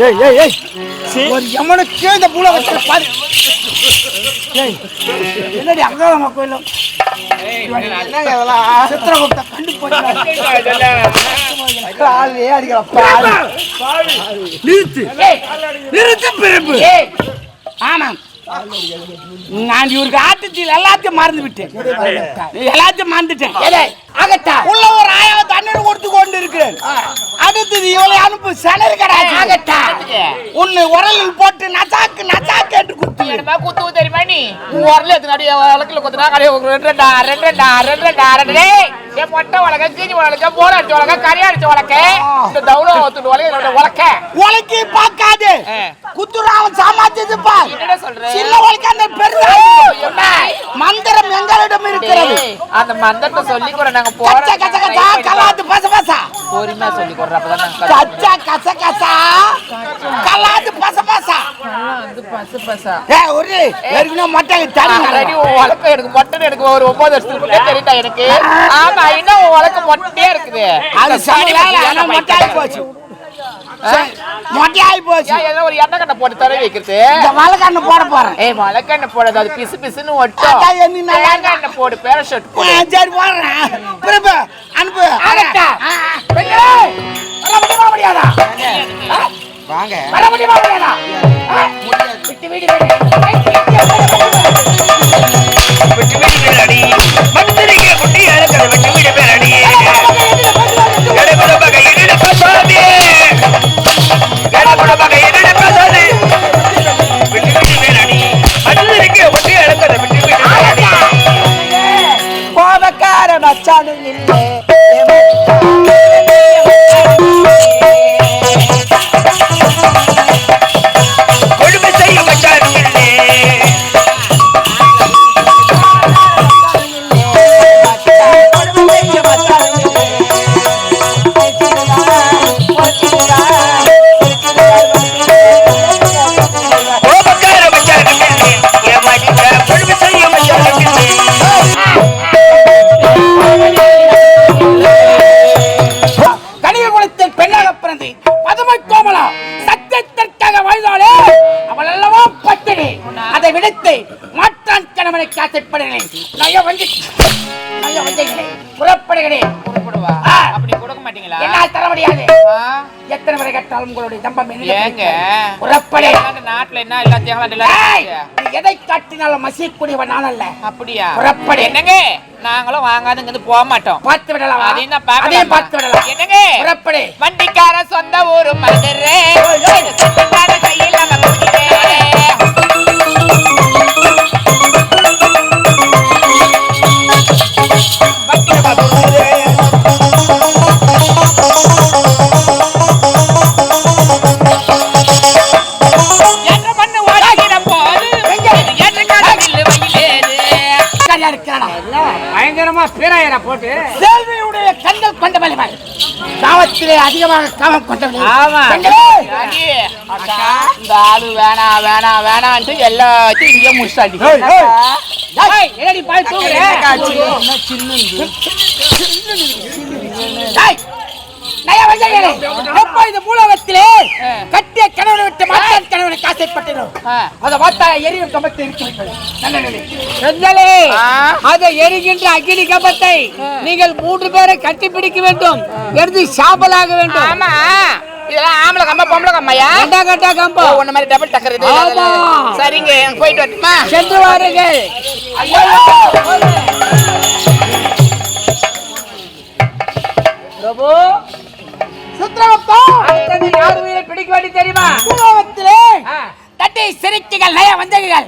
ஏய் ஏய் ஏய். ஒரு எமனுக்கே இந்த பூல வச்சு பாரு. ஏய் என்னடி அங்காளம்மா கோயிலும் சித்திரகுப்த கண்டு போய் ஆளே அடிக்கிறப்பா நிறுத்து. நிறுத்து பிறப்பு. ஆமாம் நான் இவருக்கு ஆட்டத்தில் எல்லாத்தையும் மறந்து விட்டேன். எல்லாத்தையும் மறந்துட்டேன். ஆகட்டா. உள்ள ஒரு ஆயாவது அண்ணன் கொடுத்து கொண்டு இருக்கிறேன் அடுத்தது இவளை அனுப்பு சனரு கடாது ஆகட்டா. உன்னை உரலில் போட்டு நசாக்கு நசாக்கு என்று குத்து குத்து தெரியுமா நீ? உரல எத்தனை அடி வழக்கில் குத்துனா கடை ரெண்டு ரெண்டா ரெண்டு ரெண்டா ரெண்டு ரெண்டா ரெண்டு டேய் என் மொட்டை உலக கீஞ்சி உலக போட அடிச்ச உலக கறி அடிச்ச உலக இந்த தவுள ஒத்துட்டு உலக என்னோட உலக்க உலக்கி பார்க்காது. குத்துராவன் சாமாத்தியது பார் சின்ன உலக்க அந்த பெருசா மந்திரம் எங்களிடம் இருக்கிறது. அந்த மந்தத்தை சொல்லி கூட நாங்க கச்ச கச்ச கச்சா போறோம் கலாத்து பச பசா. பொறுமையா சொல்லி கொடுற அப்பதான் நாங்க கத்துப்போம். கச்சா கச்ச கச்சா கலாத்து பச பசா. வந்து பசு பசா ஏ ஒரு ஏற்கனவே மொட்டை உன் வழக்கம் எனக்கு மொட்டை எனக்கு ஒரு ஒன்பது வருஷத்துக்கு தெரியுதா எனக்கு? ஆமா இன்னும் வழக்கம் மொட்டையே இருக்குது. அது ஆனா மொட்டை போச்சு. மொட்டை ஆகி போச்சு. ஏதோ ஒரு எண்ணெய் கண்ணை போட்டு தர வைக்கிறது? இந்த வழக்கண்ணு போட போறேன். ஏய் வழக்கெண்ணெய் போடாது அது பிசு பிசுன்னு ஒட்டும். என்ன நல்லா எண்ணெய் போடு பேரஷூட் ஆ, போடு. சரி போடுறேன். பிறப்பு அனுப்பு. முடியுமா முடியாதா? வாங்க. வர முடியுமா முடியாதா? விட்டு வீடு. அதை விடுத்து மாற்றான் கணவனை காசைப்படுகிறேன் நய வந்து நய வந்தீங்களேன் புறப்படுகிறேன். அப்படி கொடுக்க மாட்டீங்களா? என்னால் தர முடியாது. ஆ? எத்தனை முறை கேட்டாலும் உங்களுடைய தம்பம் ஏங்க? புறப்படு. நாட்டுல என்ன நீ எதை காட்டினாலும் மசியக்கூடியவன் நான் அல்ல. அப்படியா? புறப்படு. என்னங்க? நாங்களும் வாங்காத இங்க போக மாட்டோம். பார்த்து விடலாம்? அதையும்? அதையும் பார்த்து விடலாம். என்னங்க? புறப்படு. வண்டிக்கார சொந்த ஊரு மதுரை. பீராயரா போட்டு. கேள்வியுடைய கண்கள் கொண்ட வலிமை. காவத்திலே அதிகமாக காமம் கொண்டவனே ஆமா. இந்த ஆளு வேணா வேணா வேணான்ட்டு எல்லாத்தையும் இங்கே என்னடி பாய் டேய், நயா வஞ்சகனே, எப்போ இந்த மூலவத்திலே கட்டிய கணவனை எரியும். அதை எரிகின்ற அக்கினி கம்பத்தை நீங்கள் மூன்று பேரை கட்டிப்பிடிக்க வேண்டும். எடுத்து சாம்பலாக வேண்டும். ஆமா. இதெல்லாம் ஆம்பளை கம்பா பொம்பளை கம்மையா? ஒண்ணு மாதிரி டபுள் டக்கர் இது. சரிங்க எனக்கு போயிட்டு வரட்டுமா? சென்று வாருங்கள்! பிரபு சித்திரகுப்தா, அடுத்தது யார் உயிரை பிடிக்க வேண்டி தெரியுமா? மூலவத்திலே சிரிக்குகள் நய வஞ்சகங்கள்.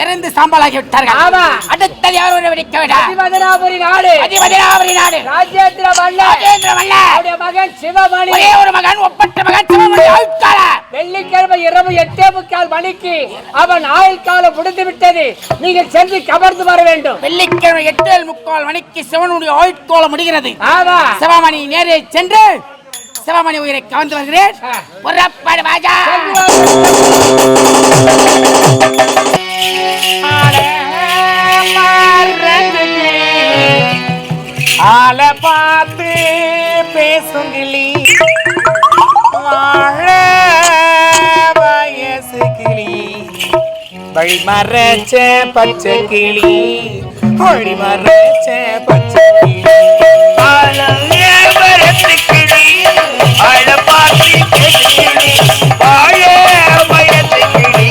இறந்து சாம்பலாகி விட்டார்கள். ஆமா. அடுத்தது யாரோட வெடிக்க விடா? அதிபதனாபுரி நாடு. அதிபதிராவரி நாடு. ராஜேந்திர மன்னர். ராஜேந்திர மன்னர். அவருடைய மகன் சிவமணி. ஒரே ஒரு மகன் ஒப்பற்ற மகன் சிவமணி. ஆயுட்கால. வெள்ளிக்கிழமை இரவு எட்டே முக்கால் மணிக்கு அவன் ஆயுள் காலம் முடிந்து விட்டது நீங்கள் சென்று கவர்ந்து வர வேண்டும். வெள்ளிக்கிழமை எட்டு முக்கால் மணிக்கு சிவனுடைய ஆயுட்கோலம் முடிகிறது. ஆமா. சிவமணி நேரே சென்று சிவமணி உயிரை கவர்ந்து வருகிறேன். புறப்பாடு வழி மறைச்ச பச்சை கிளி. வழி மறைச்ச பச்சை கிளி ஆலய மரத்துக்கிளி, ஆழப்பாத்தி கேட்டுக்கிளி, வாழ மரத்துக்கிளி,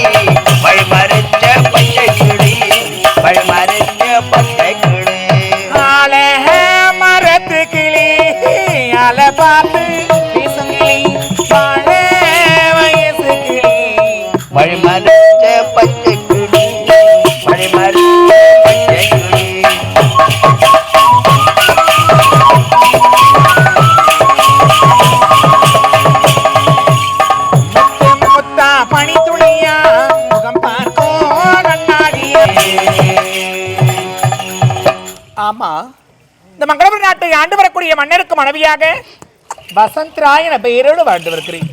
ஆமா இந்த மங்களபுரி நாட்டை ஆண்டு வரக்கூடிய மன்னருக்கு மனைவியாக வசந்த் ராய் என பெயரோடு வாழ்ந்து வருகிறேன்.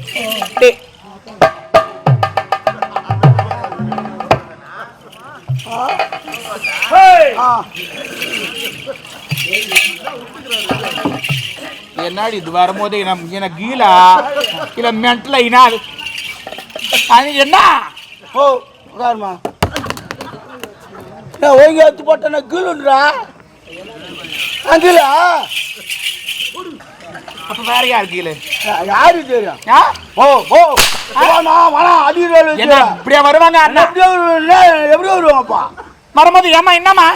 என்னாடி இது வரும்போது எனக்கு கீழா இல்ல மென்டல இனாது அது என்ன? ஓ உட்காருமா நான் எடுத்து போட்டேன்னா கீழுன்றா? அங்கிலா அப்ப வேற யார் கீழே யாரு தெரியும்? ஓ ஓ போனா வனா என்ன இப்படியா வருவாங்க அண்ணா எப்படி வருவாங்க எப்படி வருவாங்கப்பா வரும்போது ஏமா என்னம்மா.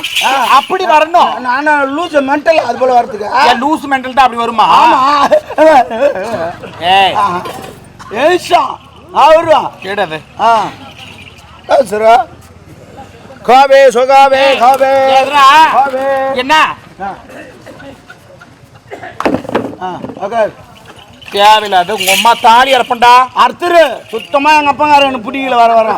அப்படி வரணும் நான் லூஸ் மென்டல் அது போல வரதுக்கு லூஸ் மெண்டல் தான் அப்படி வருமா ஆமா ஏய் ஏஷா அவரு கேடாது ஆ சரா காவே சொகாவே காவே? காவே. என்ன? தேவையில்லாத உங்க அம்மா தாலி இறப்பண்டா அர்த்தரு சுத்தமா எங்க அப்பங்கார எனக்கு பிடிக்கல வர வர.